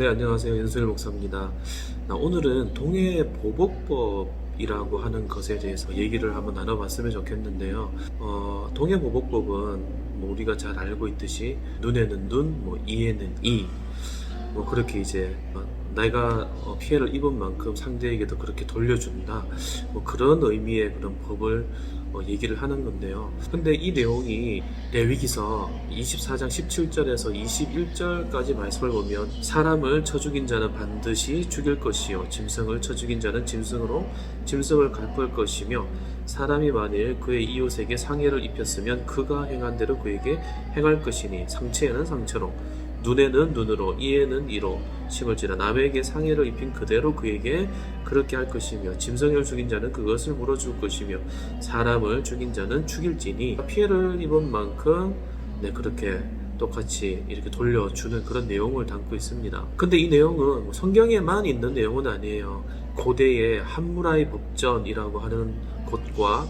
네, 안녕하세요. 윤수일 목사입니다. 나 오늘은 동해보복법이라고 하는 것에 대해서 얘기를 한번 나눠봤으면 좋겠는데요. 어, 동해보복법은 뭐 우리가 잘 알고 있듯이 눈에는 눈, 뭐 이에는 이, 뭐 그렇게 이제 어, 내가 어, 피해를 입은 만큼 상대에게도 그렇게 돌려준다. 뭐 그런 의미의 그런 법을 어, 얘기를 하는 건데요. 근데 이 내용이 레위기서 24장 17절에서 21절까지 말씀을 보면 사람을 쳐 죽인 자는 반드시 죽일 것이요 짐승을 쳐 죽인 자는 짐승으로 짐승을 갚을 것이며 사람이 만일 그의 이웃에게 상해를 입혔으면 그가 행한 대로 그에게 행할 것이니 상체에는 상처로 눈에는 눈으로 이에는 이로 심을지라 남에게 상해를 입힌 그대로 그에게 그렇게 할 것이며 짐승을 죽인 자는 그것을 물어줄 것이며 사람을 죽인 자는 죽일지니 피해를 입은 만큼 네 그렇게 똑같이 이렇게 돌려주는 그런 내용을 담고 있습니다. 근데 이 내용은 뭐 성경에만 있는 내용은 아니에요. 고대의 함무라이 법전이라고 하는 곳과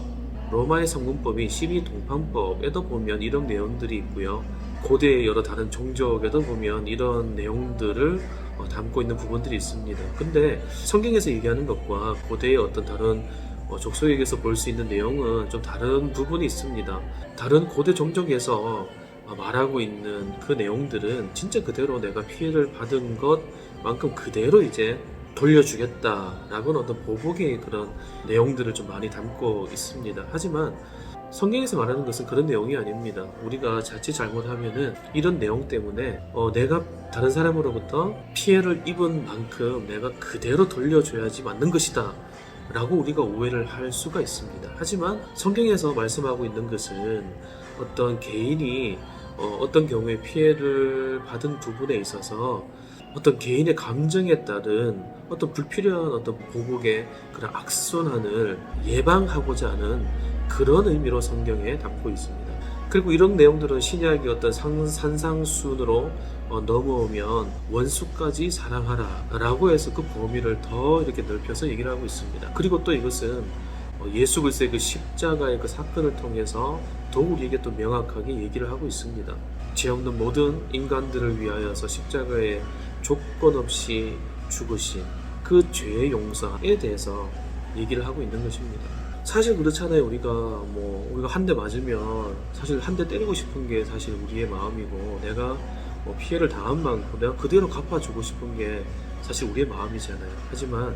로마의 성문법인 12동판법에도 보면 이런 내용들이 있고요. 고대의 여러 다른 종족에도 보면 이런 내용들을 어, 담고 있는 부분들이 있습니다. 근데 성경에서 얘기하는 것과 고대의 어떤 다른 어, 족속에게서 볼 수 있는 내용은 좀 다른 부분이 있습니다. 다른 고대 종족에서 어, 말하고 있는 그 내용들은 진짜 그대로 내가 피해를 받은 것만큼 그대로 이제 돌려주겠다라는 어떤 보복의 그런 내용들을 좀 많이 담고 있습니다. 하지만 성경에서 말하는 것은 그런 내용이 아닙니다. 우리가 자칫 잘못하면은 이런 내용 때문에 어, 내가 다른 사람으로부터 피해를 입은 만큼 내가 그대로 돌려줘야지 맞는 것이다. 라고 우리가 오해를 할 수가 있습니다. 하지만 성경에서 말씀하고 있는 것은 어떤 개인이 어, 어떤 경우에 피해를 받은 부분에 있어서 어떤 개인의 감정에 따른 어떤 불필요한 어떤 보복의 그런 악순환을 예방하고자 하는 그런 의미로 성경에 담고 있습니다. 그리고 이런 내용들은 신약의 어떤 상, 산상순으로 어, 넘어오면 원수까지 사랑하라 라고 해서 그 범위를 더 이렇게 넓혀서 얘기를 하고 있습니다. 그리고 또 이것은 어, 예수 그리스도의 그 십자가의 그 사건을 통해서 더욱 우리에게 또 명확하게 얘기를 하고 있습니다. 죄 없는 모든 인간들을 위하여서 십자가에 조건 없이 죽으신 그 죄의 용서에 대해서 얘기를 하고 있는 것입니다. 사실 그렇잖아요. 우리가 뭐 우리가 한 대 맞으면 사실 한 대 때리고 싶은 게 사실 우리의 마음이고 내가 뭐 피해를 당한 만큼 내가 그대로 갚아주고 싶은 게 사실 우리의 마음이잖아요. 하지만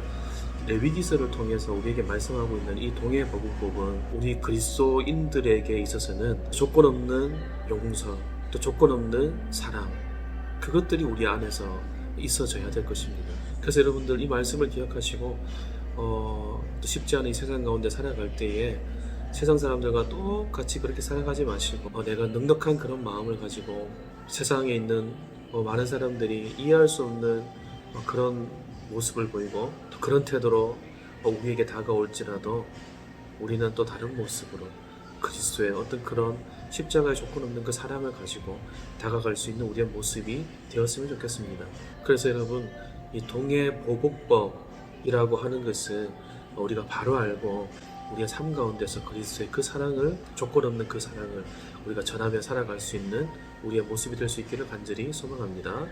레위기서를 통해서 우리에게 말씀하고 있는 이 동해 거국법은 우리 그리스도인들에게 있어서는 조건 없는 용서 또 조건 없는 사랑 그것들이 우리 안에서 있어져야 될 것입니다. 그래서 여러분들 이 말씀을 기억하시고 어, 또 쉽지 않은 이 세상 가운데 살아갈 때에 세상 사람들과 똑같이 그렇게 살아가지 마시고 어, 내가 넉넉한 그런 마음을 가지고 세상에 있는 어, 많은 사람들이 이해할 수 없는 어, 그런 모습을 보이고 또 그런 태도로 어, 우리에게 다가올지라도 우리는 또 다른 모습으로 그리스도의 어떤 그런 십자가의 조건 없는 그 사랑을 가지고 다가갈 수 있는 우리의 모습이 되었으면 좋겠습니다. 그래서 여러분 이 동해 보복법이라고 하는 것은 우리가 바로 알고 우리의 삶 가운데서 그리스도의 그 사랑을 조건 없는 그 사랑을 우리가 전하며 살아갈 수 있는 우리의 모습이 될 수 있기를 간절히 소망합니다.